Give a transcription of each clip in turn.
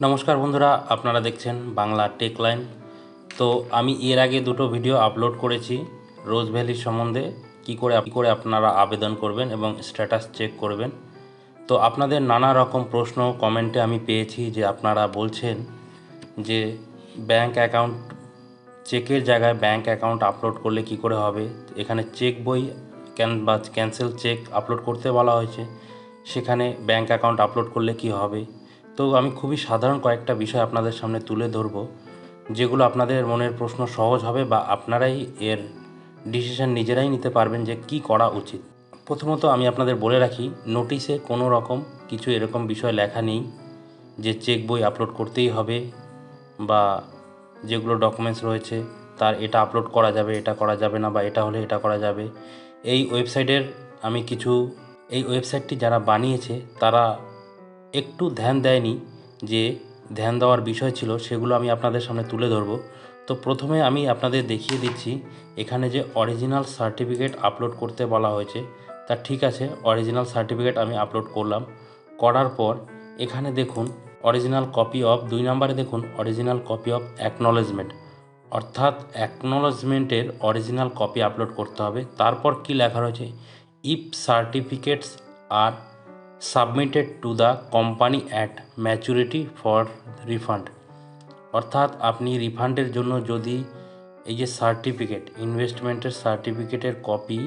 নমস্কার বন্ধুরা, আপনারা দেখছেন বাংলা টেক লাইন তো আমি এর আগে দুটো ভিডিও আপলোড করেছি রোজ ভ্যালির সম্বন্ধে, কী করে কী করে আপনারা আবেদন করবেন এবং স্ট্যাটাস চেক করবেন। তো আপনাদের নানা রকম প্রশ্ন কমেন্টে আমি পেয়েছি যে আপনারা বলছেন যে ব্যাংক অ্যাকাউন্ট চেকের জায়গায় ব্যাংক অ্যাকাউন্ট আপলোড করলে কি করে হবে? এখানে চেক বই ক্যান বা ক্যান্সেল চেক আপলোড করতে বলা হয়েছে। সেখানে ব্যাংক অ্যাকাউন্ট আপলোড করলে কি হবে? তো আমি খুবই সাধারণ কয়েকটা বিষয় আপনাদের সামনে তুলে ধরবো, যেগুলো আপনাদের মনের প্রশ্ন সহজ হবে বা আপনারাই এর ডিসিশন নিজেরাই নিতে পারবেন যে কি করা উচিত। প্রথমত আমি আপনাদের বলে রাখি, নোটিশে কোনো রকম কিছু এরকম বিষয় লেখা নেই যে চেক বই আপলোড করতেই হবে বা যেগুলো ডকুমেন্টস রয়েছে তার এটা আপলোড করা যাবে, এটা করা যাবে না বা এটা হলে এটা করা যাবে। এই ওয়েবসাইটের আমি কিছু, এই ওয়েবসাইটটি যারা বানিয়েছে তারা একটু ধ্যান দেয়নি যে ধ্যান দেওয়ার বিষয় ছিল, সেগুলো আমি আপনাদের সামনে তুলে ধরবো। তো প্রথমে আমি আপনাদের দেখিয়ে দিচ্ছি এখানে যে অরিজিনাল সার্টিফিকেট আপলোড করতে বলা হয়েছে। তা ঠিক আছে অরিজিনাল সার্টিফিকেট আমি আপলোড করলাম। করার পর এখানে দেখুন অরিজিনাল কপি অফ দুই নম্বরে দেখুন অরিজিনাল কপি অফ অ্যাকনলেজমেন্ট অর্থাৎ অ্যাকনলেজমেন্টের অরিজিনাল কপি আপলোড করতে হবে। তারপর কি লেখা রয়েছে? If certificates are submitted to the company at maturity for refund. অর্থাৎ আপনি রিফান্ডের জন্য যদি এই যে সার্টিফিকেট, ইনভেস্টমেন্টের সার্টিফিকেটের কপি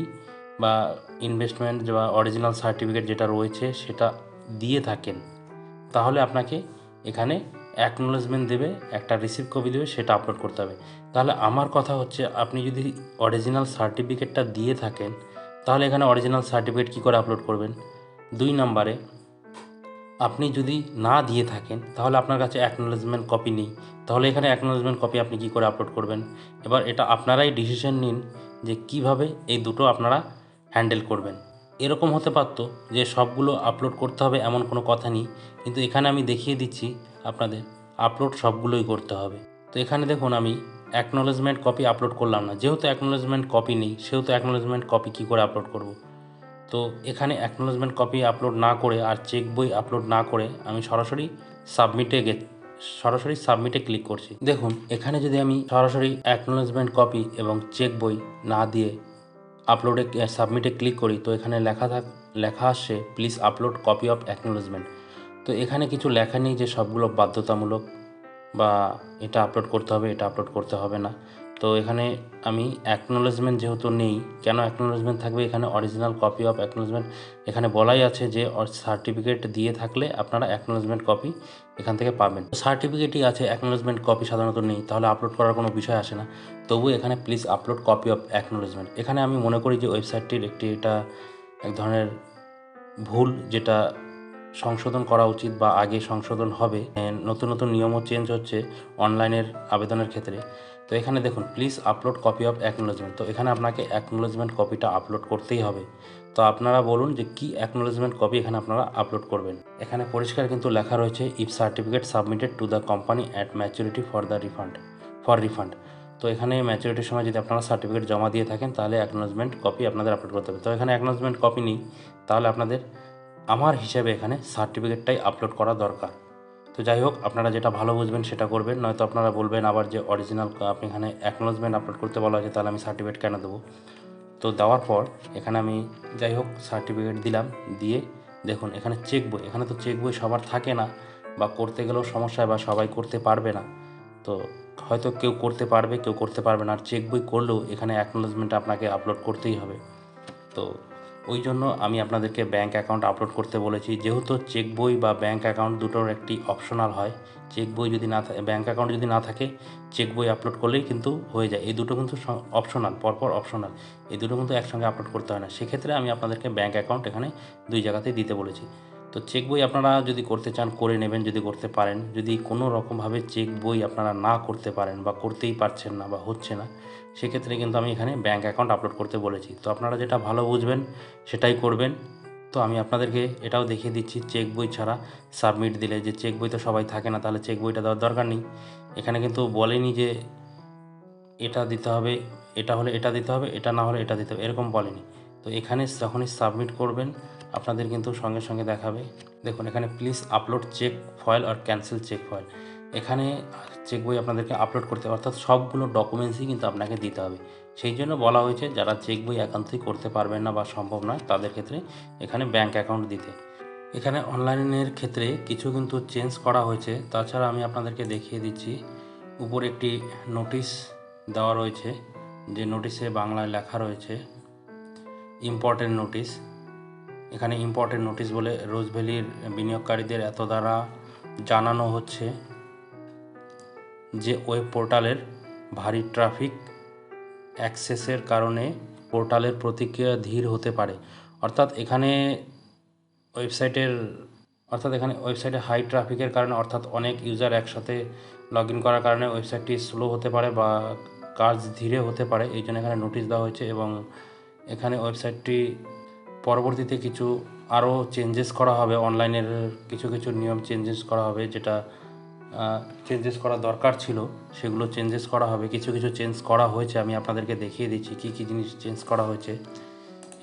বা ইনভেস্টমেন্ট বা অরিজিনাল সার্টিফিকেট যেটা রয়েছে সেটা দিয়ে থাকেন, তাহলে আপনাকে এখানে অ্যাকনোলেজমেন্ট দেবে, একটা রিসিভ কপি দেবে, সেটা আপলোড করতে হবে। তাহলে আমার কথা হচ্ছে আপনি যদি অরিজিনাল সার্টিফিকেটটা দিয়ে থাকেন, তাহলে এখানে অরিজিনাল সার্টিফিকেট কী করে আপলোড করবেন? দুই নম্বরে, আপনি যদি না দিয়ে থাকেন, তাহলে আপনার কাছে অ্যাকনোলেজমেন্ট কপি নেই। তাহলে এখানে অ্যাকনোলেজমেন্ট কপি আপনি কী করে আপলোড করবেন? এবার এটা আপনারাই ডিসিশন নিন যে কীভাবে এই দুটো আপনারা হ্যান্ডেল করবেন। এরকম হতে পারতো যে সবগুলো আপলোড করতে হবে এমন কোনো কথা নেই, কিন্তু এখানে আমি দেখিয়ে দিচ্ছি আপনাদের আপলোড সবগুলোই করতে হবে। তো এখানে দেখুন আমি অ্যাকনোলেজমেন্ট কপি আপলোড করলাম না। যেহেতু অ্যাকনোলেজমেন্ট কপি নেই, সেহেতু অ্যাকনোলেজমেন্ট কপি কী করে আপলোড করব? তো এখানে অ্যাকনোলেজমেন্ট কপি আপলোড না করে আর চেক বই আপলোড না করে আমি সরাসরি সাবমিটে গে সরাসরি সাবমিটে ক্লিক করছি। দেখুন, এখানে যদি আমি সরাসরি অ্যাকনোলেজমেন্ট কপি এবং চেক বই না দিয়ে আপলোডে সাবমিটে ক্লিক করি, তো এখানে লেখা থাক, লেখা আসছে please upload copy of acknowledgement তো এখানে কিছু লেখা নেই যে সবগুলো বাধ্যতামূলক বা এটা আপলোড করতে হবে, এটা আপলোড করতে হবে না। তো এখানে আমি অ্যাকনোলেজমেন্ট যেহেতু নেই, কেন অ্যাকনোলেজমেন্ট থাকবে? এখানে অরিজিনাল কপি অফ অ্যাকনোলেজমেন্ট এখানে বলাই আছে যে সার্টিফিকেট দিয়ে থাকলে আপনারা অ্যাকনোলেজমেন্ট কপি এখান থেকে পাবেন। সার্টিফিকেটই আছে অ্যাকনোলেজমেন্ট কপি সাধারণত নেই, তাহলে আপলোড করার কোনো বিষয় আসে না। তবু এখানে please upload copy of acknowledgement এখানে আমি মনে করি যে ওয়েবসাইটটির একটি এটা এক ধরনের ভুল যেটা সংশোধন করা উচিত বা আগে সংশোধন হবে। নতুন নতুন নিয়মও চেঞ্জ হচ্ছে অনলাইনের আবেদনের ক্ষেত্রে। তো এখানে দেখুন please upload copy of acknowledgement তো এখানে আপনাকে অ্যাকনোলেজমেন্ট কপিটা আপলোড করতেই হবে। তো আপনারা বলুন যে কি অ্যাকনোলেজমেন্ট কপি এখানে আপনারা আপলোড করবেন। এখানে পরিষ্কার কিন্তু লেখা রয়েছে if certificate submitted to the company at maturity for the refund for refund তো এখানে ম্যাচুরিটির সময় যদি আপনারা সার্টিফিকেট জমা দিয়ে থাকেন, তাহলে অ্যাকনোলেজমেন্ট কপি আপনাদের আপলোড করতে হবে। তো এখানে অ্যাকনোলেজমেন্ট কপি নেই, তাহলে আপনাদের, আমার হিসাবে এখানে সার্টিফিকেটটাই আপলোড করা দরকার। তো যাই হোক, আপনারা যেটা ভালো বুঝবেন সেটা করবেন। নয়তো আপনারা বলবেন আবার যে অরিজিনাল আপনি এখানে অ্যাকনোলজমেন্ট আপলোড করতে বলা হয়েছে, তাহলে আমি সার্টিফিকেট কেন দেবো? তো দেওয়ার পর এখানে আমি যাই হোক সার্টিফিকেট দিলাম, দিয়ে দেখুন এখানে চেক বই, এখানে তো চেক বই সবার থাকে না বা করতে গেলেও সমস্যা বা সবাই করতে পারবে না। তো হয়তো কেউ করতে পারবে, কেউ করতে পারবে না। আর চেক বই করলেও এখানে অ্যাকনোলজমেন্ট আপনাকে আপলোড করতেই হবে। তো ওই জন্য আমি আপনাদেরকে ব্যাঙ্ক অ্যাকাউন্ট আপলোড করতে বলেছি। যেহেতু চেক বই বা ব্যাঙ্ক অ্যাকাউন্ট দুটোর একটি অপশনাল হয় চেক বই যদি না থাকে ব্যাঙ্ক অ্যাকাউন্ট যদি না থাকে চেক বই আপলোড করলেই কিন্তু হয়ে যায়। এই দুটো কিন্তু অপশনাল পরপর অপশনাল এই দুটো কিন্তু একসঙ্গে আপলোড করতে হয় না। সেক্ষেত্রে আমি আপনাদেরকে ব্যাঙ্ক অ্যাকাউন্ট এখানে দুই জায়গাতেই দিতে বলেছি। তো চেক বই আপনারা যদি করতে চান, করে নেবেন যদি করতে পারেন। যদি কোনো রকমভাবে চেক বই আপনারা না করতে পারেন বা করতেই পারছেন না বা হচ্ছে না, সেক্ষেত্রে কিন্তু আমি এখানে ব্যাঙ্ক অ্যাকাউন্ট আপলোড করতে বলেছি। তো আপনারা যেটা ভালো বুঝবেন, সেটাই করবেন। তো আমি আপনাদেরকে এটাও দেখিয়ে দিচ্ছি, চেক বই ছাড়া সাবমিট দিলে। যে চেক বই তো সবাই থাকে না, তাহলে চেক বইটা দেওয়ার দরকার নেই। এখানে কিন্তু বলেনি যে এটা দিতে হবে, এটা হলে এটা দিতে হবে, এটা না হলে এটা দিতে হবে, এরকম বলেনি। তো এখানে যখনই সাবমিট করবেন আপনাদের কিন্তু সঙ্গে সঙ্গে দেখাবে। দেখুন, এখানে প্লিজ আপলোড চেক ফয়েল আর ক্যান্সেল চেক ফয়েল এখানে চেক বই আপনাদেরকে আপলোড করতে হবে, অর্থাৎ সবগুলো ডকুমেন্টসই কিন্তু আপনাকে দিতে হবে। সেই জন্য বলা হয়েছে, যারা চেক বই একান্তই করতে পারবেন না বা সম্ভব নয়, তাদের ক্ষেত্রে এখানে ব্যাঙ্ক অ্যাকাউন্ট দিতে। এখানে অনলাইনের ক্ষেত্রে কিছু কিন্তু চেঞ্জ করা হয়েছে। তাছাড়া আমি আপনাদেরকে দেখিয়ে দিচ্ছি, উপরে একটি নোটিশ দেওয়া রয়েছে, যে নোটিশে বাংলায় লেখা রয়েছে ইম্পর্টেন্ট নোটিশ এখানে ইম্পর্টেন্ট নোটিশ বলে রোজ ভ্যালির বিনিয়োগকারীদের এত দ্বারা জানানো হচ্ছে যে ওয়েব পোর্টালের ভারী ট্রাফিক অ্যাক্সেসের কারণে পোর্টালের প্রতিক্রিয়া ধীর হতে পারে। অর্থাৎ এখানে ওয়েবসাইটের অর্থাৎ এখানে ওয়েবসাইটে হাই ট্রাফিকের কারণে, অর্থাৎ অনেক ইউজার একসাথে লগ ইন করার কারণে ওয়েবসাইটটি স্লো হতে পারে বা কাজ ধীরে হতে পারে এই জন্য এখানে নোটিশ দেওয়া হয়েছে এবং এখানে ওয়েবসাইটটি পরবর্তীতে কিছু আরও চেঞ্জেস করা হবে অনলাইনের কিছু কিছু নিয়ম চেঞ্জেস করা হবে যেটা চেঞ্জেস করা দরকার ছিল, সেগুলো চেঞ্জেস করা হবে। কিছু কিছু চেঞ্জ করা হয়েছে, আমি আপনাদেরকে দেখিয়ে দিচ্ছি কী কী জিনিস চেঞ্জ করা হয়েছে।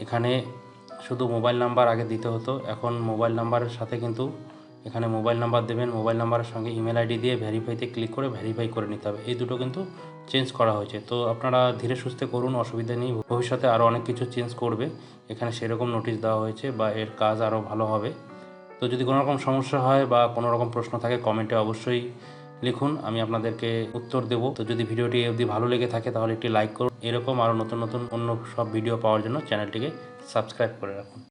এখানে শুধু মোবাইল নাম্বার আগে দিতে হতো, এখন মোবাইল নাম্বারের সাথে কিন্তু এখানে মোবাইল নাম্বার দেবেন, মোবাইল নাম্বারের সঙ্গে ইমেল আইডি দিয়ে ভেরিফাইতে ক্লিক করে ভেরিফাই করে নিতে হবে। এই দুটো কিন্তু চেঞ্জ করা হয়েছে। তো আপনারা ধীরে সুস্থে করুন, অসুবিধা নেই। ভবিষ্যতে আরও অনেক কিছু চেঞ্জ করবে। এখানে সেরকম নোটিশ দেওয়া হয়েছে বা এর কাজ আরও ভালো হবে। তো যদি কোনো রকম সমস্যা হয় বা কোনো রকম প্রশ্ন থাকে কমেন্টে অবশ্যই লিখুন, আমি আপনাদেরকে উত্তর দেব। তো যদি ভিডিওটি অবধি ভালো লেগে থাকে, তাহলে একটি লাইক করুন। এরকম আরও নতুন নতুন অন্য সব ভিডিও পাওয়ার জন্য চ্যানেলটিকে সাবস্ক্রাইব করে রাখুন।